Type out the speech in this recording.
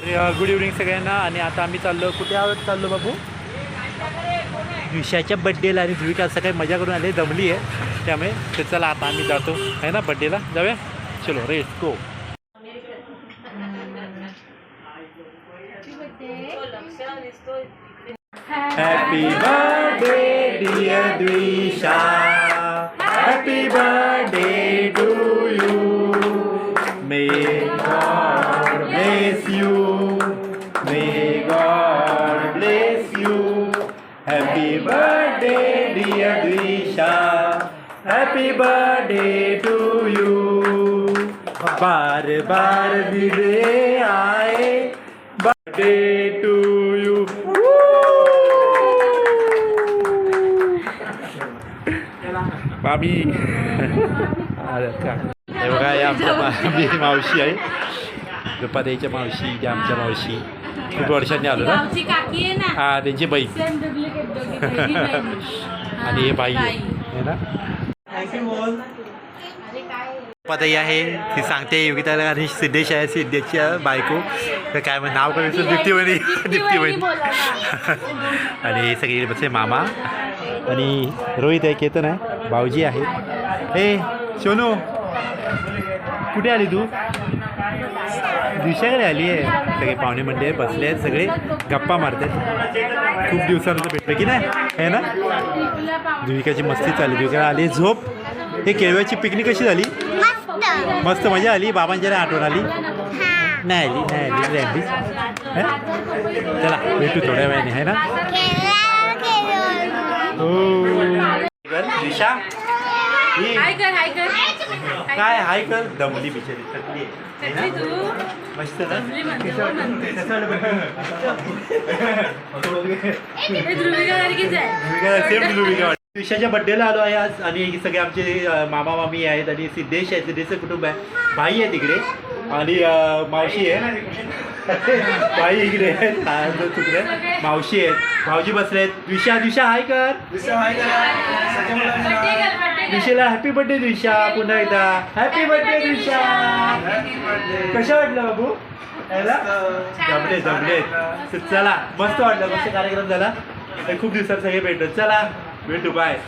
Good evening सगळ्यांना. आणि आता आम्ही चाललो कुठे आहोत चाललो बाबू? विषयाच्या बड्डेला आणि जुविका असं काही मजा करून आले दमली आहे. त्यामुळे ते चला आता आम्ही जातो. आहे ना बड्डेला जाऊया? चलो रेट गो happy birthday dear Dvisha happy birthday to you may happy birthday dear Dvisha happy birthday to you बार बार दिले आए बर्थडे टू यू मामी अरे का हे बघा हे आमच्या मा- मी मावशी आहे रुपाताईच्या खूप वर्षांनी आलो ना. हा त्यांची बाई. सेम डुप्लिकेट दोघी बहिणी बहिणी. आणि हे बाई आहे. है ना. अरे काय रुपाताई आहे ती सांगते योगिताला आणि सिद्धेश आहे सिद्धेशच्या बायको. तर काय म्हण नाव करायचं दीप्तीवणी दीप्तीवणी बोला ना. आणि हे सगळे बसले मामा. आणि रोहित आहे केतन आहे भाऊजी आहे. हे सोनू कुठे आली तू? दिवसाकडे आली आहे. सगळे पाहुणे मंडळी बसले आहेत. सगळे गप्पा मारतात खूप दिवसानंतर भेटलं की नाही? आहे ना? द्विकाची मस्ती चालली द्विका आली झोप. हे केळव्याची पिकनिक कशी झाली? मस्त मजा आली. बाबांच्या आठवण आली? नाही आली नाही आली. नाही आली? चला भेटू थोड्या वेळाने. आहे ना? हो. दिशा. हाय कर हाय कर. काय हाय कर? दमली बिचारी थकली आहे. है कशी ना? तू? मस्त ना? दमली म्हणते, हो म्हणते. कसं हे ध्रुविका सारखीच आहे. सेम ध्रुविका. दिशाच्या बड्डेला आलो आहे आज आणि सगळे आमचे अ, मामा मामी आहेत आणि सिद्धेश आहे सिद्धेशचं कुटुंब आहे. भाई आहे तिकडे. आणि अ, मावशी आहे. भाई इकडे हा, तिकडे. मावशी आहेत भाऊजी बसले आहेत. दिशा दिशा हाय कर. दिशेला हॅपी बर्थडे दिशा. पुन्हा एकदा. Happy birthday Disha. कसं वाटलं बाबू? जमले जमले. चला मस्त वाटलं. मस्त कार्यक्रम झाला. खूप दिवसात सगळे भेटत. चला भेटू बाय